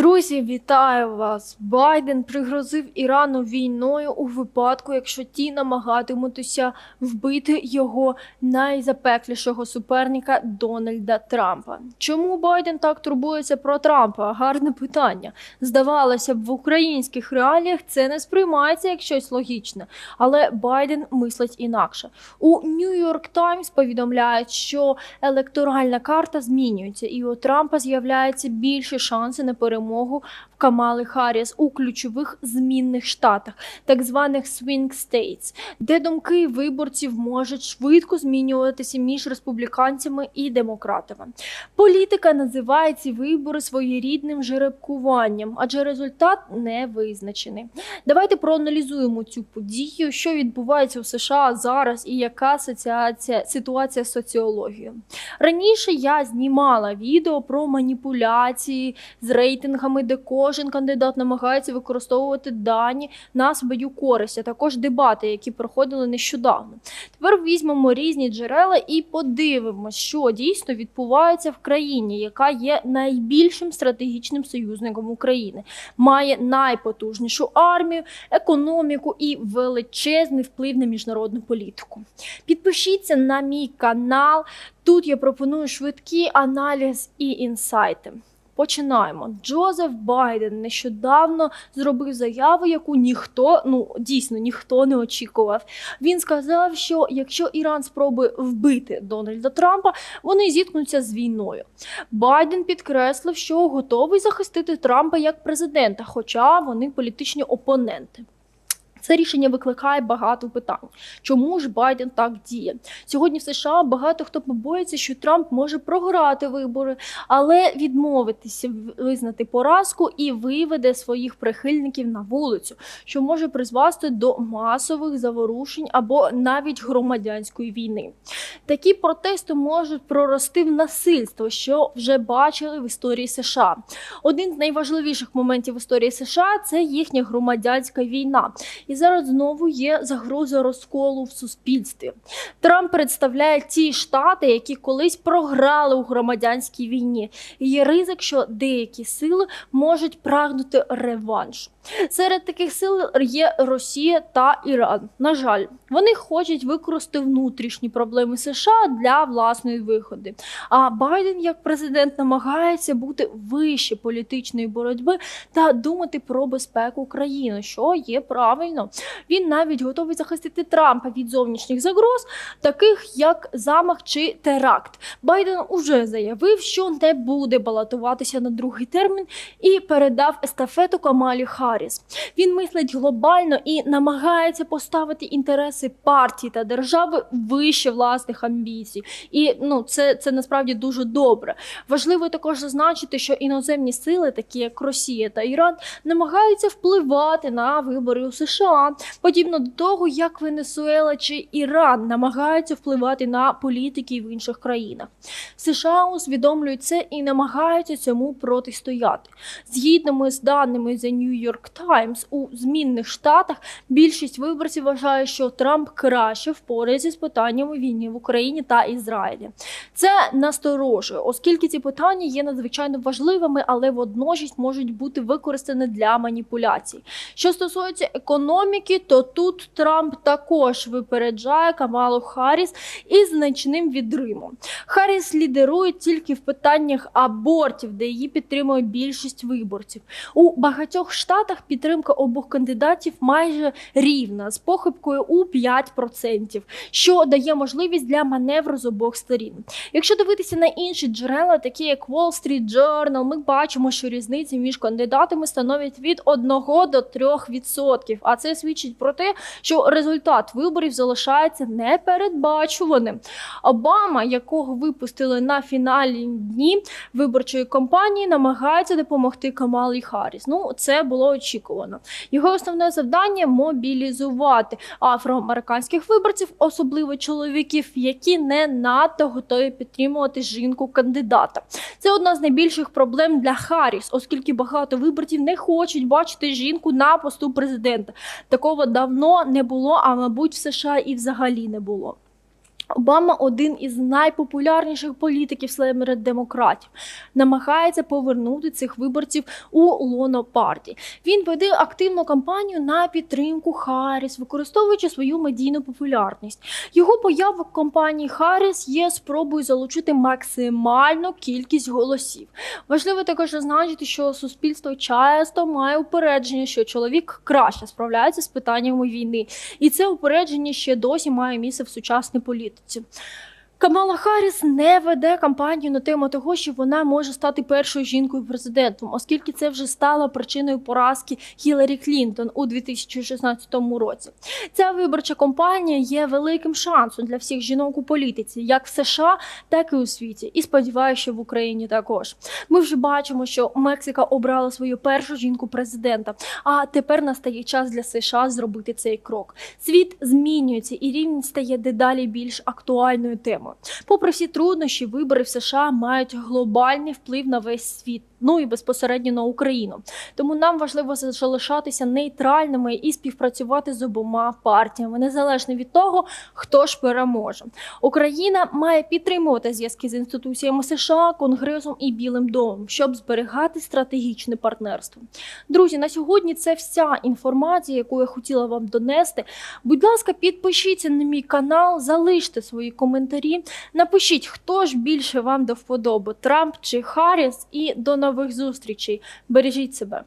Друзі, вітаю вас! Байден пригрозив Ірану війною у випадку, якщо ті намагатимуться вбити його найзапеклішого суперника Дональда Трампа. Чому Байден так турбується про Трампа? Гарне питання. Здавалося б, в українських реаліях це не сприймається як щось логічне, але Байден мислить інакше. У York Times повідомляють, що електоральна карта змінюється, і у Трампа з'являються більші шанси на перемогу в Камали Харріс у ключових змінних штатах, так званих swing states, де думки виборців можуть швидко змінюватися між республіканцями і демократами. Політика називає ці вибори своєрідним жеребкуванням, адже результат не визначений. Давайте проаналізуємо цю подію, що відбувається у США зараз, і яка асоціація ситуація з соціологією. Раніше я знімала відео про маніпуляції з рейтингами, де кожен кандидат намагається використовувати дані на свою користь, а також дебати, які проходили нещодавно. Тепер візьмемо різні джерела і подивимося, що дійсно відбувається в країні, яка є найбільшим стратегічним союзником України, має найпотужнішу армію, економіку і величезний вплив на міжнародну політику. Підпишіться на мій канал. Тут я пропоную швидкий аналіз і інсайти. Починаємо. Джозеф Байден нещодавно зробив заяву, яку ніхто, ну дійсно ніхто не очікував. Він сказав, що якщо Іран спробує вбити Дональда Трампа, вони зіткнуться з війною. Байден підкреслив, що готовий захистити Трампа як президента, хоча вони політичні опоненти. Це рішення викликає багато питань. Чому ж Байден так діє? Сьогодні в США багато хто побоїться, що Трамп може програти вибори, але відмовитися визнати поразку і виведе своїх прихильників на вулицю, що може призвести до масових заворушень або навіть громадянської війни. Такі протести можуть прорости в насильство, що вже бачили в історії США. Один з найважливіших моментів в історії США це їхня громадянська війна. І зараз знову є загроза розколу в суспільстві. Трамп представляє ті штати, які колись програли у громадянській війні. І є ризик, що деякі сили можуть прагнути реваншу. Серед таких сил є Росія та Іран. На жаль, вони хочуть використати внутрішні проблеми США для власної виходи. А Байден, як президент, намагається бути вище політичної боротьби та думати про безпеку країни, що є правильно. Він навіть готовий захистити Трампа від зовнішніх загроз, таких як замах чи теракт. Байден уже заявив, що не буде балотуватися на другий термін і передав естафету Камалі Харріс. Він мислить глобально і намагається поставити інтереси партії та держави вище власних амбіцій. І ну це, це насправді дуже добре. Важливо також зазначити, що іноземні сили, такі як Росія та Іран, намагаються впливати на вибори у США, подібно до того, як Венесуела чи Іран намагаються впливати на політики в інших країнах. США усвідомлюють це і намагаються цьому протистояти. Згідно з даними The New York Times, у змінних штатах більшість виборців вважає, що Трамп краще впорається з питаннями війни в Україні та Ізраїлі. Це насторожує, оскільки ці питання є надзвичайно важливими, але водночас можуть бути використані для маніпуляцій. Що стосується економіки, то тут Трамп також випереджає Камалу Харріс із значним відримом. Харріс лідерує тільки в питаннях абортів, де її підтримує більшість виборців. У багатьох штатах підтримка обох кандидатів майже рівна з похибкою у 5%, що дає можливість для маневру з обох сторін. Якщо дивитися на інші джерела, такі як Wall Street Journal, ми бачимо, що різниці між кандидатами становить від 1 до 3%. А це свідчить про те, що результат виборів залишається непередбачуваним. Обама, якого випустили на фінальні дні виборчої кампанії, намагається допомогти Камалі Харріс. Ну, це було очікувано. Його основне завдання мобілізувати афроамериканських виборців, особливо чоловіків, які не надто готові підтримувати жінку кандидата. Це одна з найбільших проблем для Харріс, оскільки багато виборців не хочуть бачити жінку на посту президента. Такого давно не було, а мабуть, в США і взагалі не було. Обама один із найпопулярніших політиків слемера демократів, намагається повернути цих виборців у лоно партії. Він веде активну кампанію на підтримку Харріс, використовуючи свою медійну популярність. Його поява в кампанії Харріс є спробою залучити максимальну кількість голосів. Важливо також зазначити, що суспільство часто має упередження, що чоловік краще справляється з питаннями війни, і це упередження ще досі має місце в сучасній політиці. 就. Камала Харріс не веде кампанію на тему того, що вона може стати першою жінкою президентом, оскільки це вже стало причиною поразки Хіларі Клінтон у 2016 році. Ця виборча кампанія є великим шансом для всіх жінок у політиці, як в США, так і у світі. І сподіваюся, що в Україні також. Ми вже бачимо, що Мексика обрала свою першу жінку президента. А тепер настає час для США зробити цей крок. Світ змінюється, і рівність стає дедалі більш актуальною темою. Попри всі труднощі, вибори в США мають глобальний вплив на весь світ. Ну і безпосередньо на Україну. Тому нам важливо залишатися нейтральними і співпрацювати з обома партіями, незалежно від того, хто ж переможе. Україна має підтримувати зв'язки з інституціями США, Конгресом і Білим домом, щоб зберігати стратегічне партнерство. Друзі, на сьогодні це вся інформація, яку я хотіла вам донести. Будь ласка, підпишіться на мій канал, залиште свої Напишіть, хто ж більше вам до вподоби: Трамп чи Харріс. І до нових зустрічей. Бережіть себе.